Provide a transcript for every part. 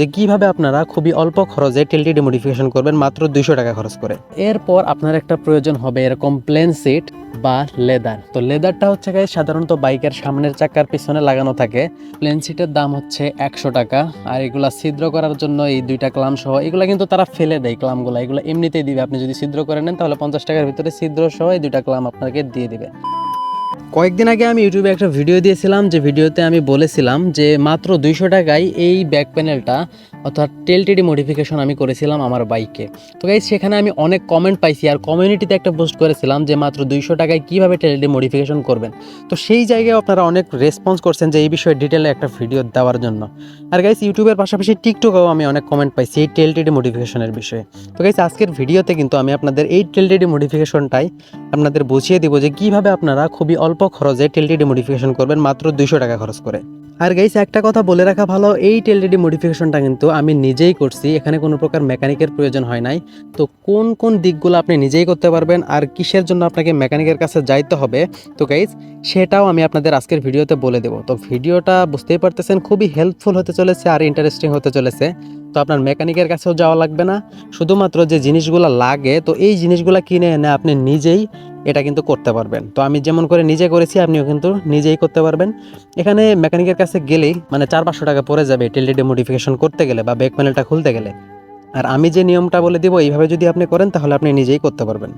যে কীভাবে আপনারা খুবই অল্প খরচে টেলটিডি মডিফিকেশন করবেন মাত্র দুইশো টাকা খরচ করে। এরপর আপনার একটা প্রয়োজন হবে এরকম প্লেন সিট বা লেদার। তো লেদারটা হচ্ছে গাইজ সাধারণত বাইকের সামনের চাকার পিছনে লাগানো থাকে। প্লেন সিটের দাম হচ্ছে একশো টাকা। আর এগুলা ছিদ্র করার জন্য এই দুইটা ক্লাম সহ, এগুলা কিন্তু তারা ফেলে দেয় ক্লামগুলো। এগুলো এমনিতেই দিবে। আপনি যদি ছিদ্র করে নেন, তাহলে পঞ্চাশ টাকার ভিতরে ছিদ্র সহ এই দুইটা ক্লাম আপনাকে দিয়ে দিবে। কয়েকদিন আগে আমি ইউটিউবে একটা ভিডিও দিয়েছিলাম, যে ভিডিওতে আমি বলেছিলাম যে মাত্র দুইশো টাকায় এই ব্যাক প্যানেলটা অর্থাৎ টেলটিডি মডিফিকেশন আমি করেছিলাম আমার বাইকে তো গাইজ সেখানে আমি অনেক কমেন্ট পাইছি আর কমিউনিটিতে একটা পোস্ট করেছিলাম যে মাত্র দুইশো টাকায় কীভাবে টেলটিডি মডিফিকেশন করবেন। তো সেই জায়গায় আপনারা অনেক রেসপন্স করছেন যে এই বিষয়ে ডিটেলে একটা ভিডিও দেওয়ার জন্য। আর গাইজ ইউটিউবের পাশাপাশি টিকটকেও আমি অনেক কমেন্ট পাইছি এই টেলটিডি মডিফিকেশনের বিষয়ে। তো গাইজ আজকের ভিডিওতে কিন্তু আমি আপনাদের এই টেলটিডি মডিফিকেশনটাই আপনাদের বুঝিয়ে দিব যে কীভাবে আপনারা খুবই অল্প খরচে টেলটিডি মডিফিকেশন করবেন মাত্র দুইশো টাকা খরচ করে। আর গাইস একটা কথা বলে রাখা ভালো, এই টেলটিডি মডিফিকেশনটা কিন্তু আমি নিজেই করছি, এখানে কোনো প্রকার মেকানিকের প্রয়োজন হয় নাই। তো কোন কোন দিকগুলো আপনি নিজেই করতে পারবেন আর কিসের জন্য আপনাকে মেকানিকের কাছে যাইতে হবে, তো গাইস সেটাও আমি আপনাদের আজকের ভিডিওতে বলে দেবো। তো ভিডিওটা বুঝতেই পারতেছেন, খুবই হেল্পফুল হতে চলেছে আর ইন্টারেস্টিং হতে চলেছে। তো আপনার মেকানিকের কাছেও যাওয়া লাগবে না। শুধুমাত্র যে জিনিসগুলো লাগে, তো এই জিনিসগুলো কিনে এনে আপনি নিজেই এটা কিন্তু করতে পারবেন। তো আমি যেমন করে নিজে করেছি, আপনিও কিন্তু নিজেই করতে পারবেন। এখানে মেকানিকের কাছে গেলেই মানে চার পাঁচশো টাকা পড়ে যাবে টেলডিডি মডিফিকেশন করতে গেলে বা ব্যাক প্যানেলটা খুলতে গেলে। আর আমি যে নিয়মটা বলে দিব, এইভাবে যদি আপনি করেন, তাহলে আপনি নিজেই করতে পারবেন।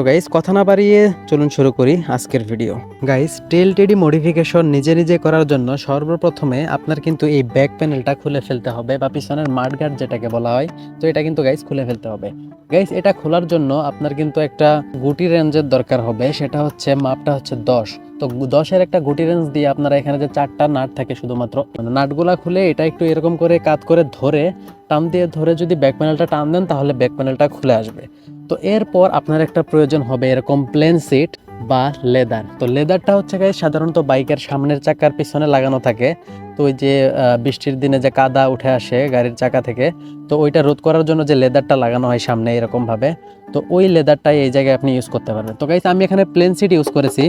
তো গাইস কথা না বাড়িয়ে চলুন শুরু করি আজকের video guys tail tidy modification নিজে নিজে করার জন্য সর্বপ্রথমে আপনার কিন্তু এই ব্যাক প্যানেলটা খুলে ফেলতে হবে বা পিছনের মাঠগার্ড যেটাকে বলা হয়, তো এটা কিন্তু গাইস খুলে ফেলতে হবে। গাইস এটা খোলার জন্য আপনার কিন্তু একটা গুটি রেঞ্জের দরকার হবে, সেটা হচ্ছে মাপটা হচ্ছে দশ। তো দশের একটা গুটি রেঞ্জ দিয়ে আপনারা এখানে যে চারটা নাট থাকে শুধুমাত্র মানে নাটগুলা খুলে এটা একটু এরকম করে কাত করে ধরে, টান দিয়ে ধরে যদি ব্যাক প্যানেলটা টান দেন, তাহলে ব্যাক প্যানেলটা খুলে আসবে। তো এরপর আপনার একটা প্রয়োজন হবে এরকম প্লেন সিট বা লেদার তো লেদারটা হচ্ছে গাইজ সাধারণত বাইকের সামনের চাকার পিছনে লাগানো থাকে। তো ওই যে বৃষ্টির দিনে যে কাদা উঠে আসে গাড়ির চাকা থেকে, তো ওইটা রোধ করার জন্য যে লেদারটা লাগানো হয় সামনে এরকম ভাবে তো ওই লেদারটাই এই জায়গায় আপনি ইউজ করতে পারবেন। তো গাইজ আমি এখানে প্লেন সিট ইউজ করেছি।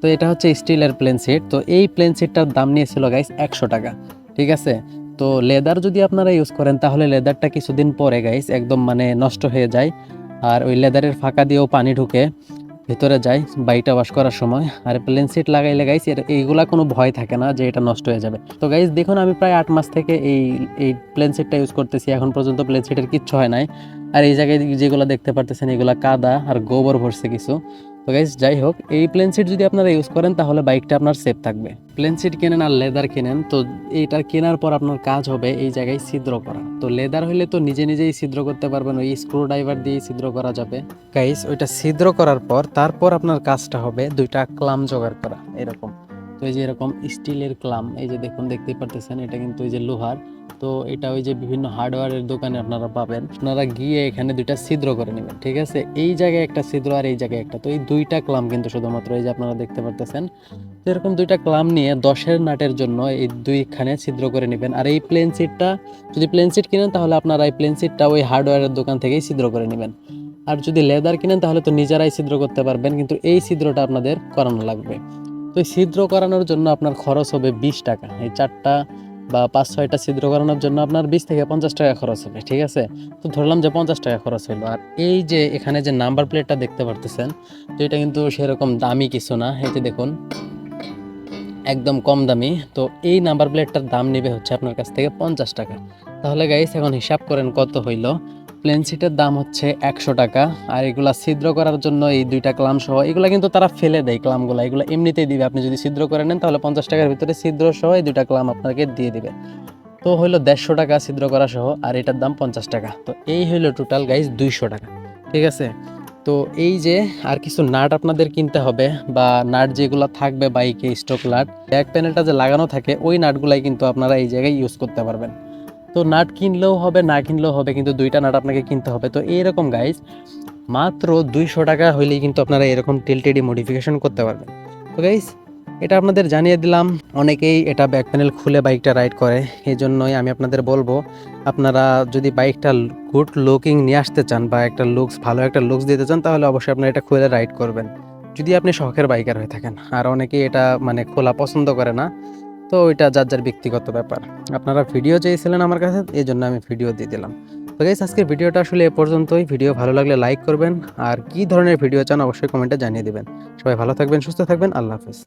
তো এটা হচ্ছে স্টিলের প্লেন সিট তো এই প্লেন সিটটার দাম নিয়েছিল গাইস একশো টাকা। ঠিক আছে? তো লেদার যদি আপনারা ইউজ করেন, তাহলে লেদারটা কিছুদিন পরে গাইস একদম মানে নষ্ট হয়ে যায়। আর ওই লেদারের ফাঁকা দিয়েও পানি ঢুকে ভিতরে যাই বাইকটা ওয়াশ করার সময়। আর প্লেন সিট লাগাইলে গাইস এইগুলা কোনো ভয় থাকে না যে এটা নষ্ট হয়ে যাবে। তো গাইস দেখুন আমি প্রায় আট মাস থেকে এই এই প্লেন সিটটা ইউজ করতেছি। এখন পর্যন্ত প্লেন সিটের কিচ্ছু হয় নাই। আর এই জায়গায় যেগুলো দেখতে পারতেছেন, এগুলো কাদা আর গোবর ভরছে কিছু। তো গাইজ যাই হোক, এই প্লেন সিট যদি আপনারা ইউজ করেন, তাহলে বাইকটা আপনার সেফ থাকবে। প্লেন সিট কেনেন আর লেদার কেনেন, তো এইটা কেনার পর আপনার কাজ হবে এই জায়গায় ছিদ্র করা। তো লেদার হলে তো নিজে নিজেই ছিদ্র করতে পারবেন, ওই স্ক্রু ড্রাইভার দিয়ে ছিদ্র করা যাবে। গাইজ ওইটা ছিদ্র করার পর, তারপর আপনার কাজটা হবে দুইটা ক্লাম জোগাড় করা, এরকম। তো এই যে এরকম স্টিলের ক্লাম, এই যে দেখুন, দেখতেই পারতেছেন, এটা কিন্তু এই যে লোহার। তো এটা ওই যে বিভিন্ন হার্ডওয়্যারের দোকানে আপনারা পাবেন। আপনারা গিয়ে এখানে দুইটা ছিদ্র করে নেবেন, ঠিক আছে? এই জায়গায় একটা ছিদ্র আর এই জায়গায় একটা। তো এই দুইটা ক্লাম কিন্তু শুধুমাত্র এই যে আপনারা দেখতে পারতেছেন। তো এরকম দুইটা ক্লাম নিয়ে দশের নাটের জন্য এই দুইখানে ছিদ্র করে নেবেন। আর এই প্লেন সিটটা যদি প্লেন সিট কিনেন, তাহলে আপনারা এই প্লেন সিটটা ওই হার্ডওয়্যারের দোকান থেকেই ছিদ্র করে নেবেন। আর যদি লেদার কিনেন, তাহলে তো নিজেরাই ছিদ্র করতে পারবেন, কিন্তু এই ছিদ্রটা আপনাদের করানো লাগবে। তো এই ছিদ্র করানোর জন্য আপনার খরচ হবে বিশ টাকা। এই চারটা বা পাঁচ, ছয়টা ছিদ্র করানোর জন্য আপনার বিশ থেকে পঞ্চাশ টাকা খরচ হবে, ঠিক আছে? তো ধরলাম যে পঞ্চাশ টাকা খরচ হলো আর এই যে এখানে যে নাম্বার প্লেটটা দেখতে পারতেছেন, তো এটা কিন্তু সেরকম দামি কিছু না। এই যে দেখুন, একদম কম দামি। তো এই নাম্বার প্লেটটার দাম নেবে হচ্ছে আপনার কাছ থেকে পঞ্চাশ টাকা। তাহলে গাইস এখন হিসাব করেন কত হইল। প্লেন সিটের দাম হচ্ছে একশো টাকা, আর এগুলা ছিদ্র করার জন্য এই দুইটা ক্লাম সহ, এগুলো কিন্তু তারা ফেলে দেয় ক্লামগুলো। এগুলো এমনিতেই দিবে। আপনি যদি ছিদ্র করে নেন, তাহলে পঞ্চাশ টাকার ভিতরে ছিদ্র সহ এই দুইটা ক্লাম আপনাকে দিয়ে দিবে। তো হইল দেড়শো টাকা ছিদ্র করা সহ, আর এটার দাম পঞ্চাশ টাকা। তো এই হইল টোটাল গাইজ দুইশো টাকা। ঠিক আছে? তো এই যে আর কিছু নাট আপনাদের কিনতে হবে, বা নাট যেগুলো থাকবে বাইকে স্টক নাট, ব্যাক প্যানেলটা যে লাগানো থাকে, ওই নাটগুলাই কিন্তু আপনারা এই জায়গায় ইউজ করতে পারবেন। তো নাট কিনলেও হবে, না কিনলেও হবে, কিন্তু দুইটা নাট আপনাকে কিনতে হবে। তো এইরকম গাইজ মাত্র দুইশো টাকা হইলেই কিন্তু আপনারা এরকম টেলটেডি মডিফিকেশন করতে পারবেন। তো গাইজ এটা আপনাদের জানিয়ে দিলাম, অনেকেই এটা ব্যাক প্যানেল খুলে বাইকটা রাইড করে এই জন্যই আমি আপনাদের বলব, আপনারা যদি বাইকটা গুড লুকিং নিয়ে আসতে চান বা একটা লুকস ভালো একটা লুকস দিতে চান, তাহলে অবশ্যই আপনারা এটা খুলে রাইড করবেন। যদি আপনি শখের বাইকার হয়ে থাকেন, আর অনেকেই এটা মানে খোলা পছন্দ করে না তো ওইটা যার যার ব্যক্তিগত ব্যাপার। আপনারা ভিডিও চেয়েছিলেন আমার কাছে এই জন্য আমি ভিডিও দিয়ে দিলাম। তো গাইস আজকের ভিডিওটা আসলে এ পর্যন্তই। ভিডিও ভালো লাগলে লাইক করবেন। আর কি ধরনের ভিডিও চান অবশ্যই কমেন্টে জানিয়ে দেবেন। সবাই ভালো থাকবেন, সুস্থ থাকবেন। আল্লাহ হাফেজ।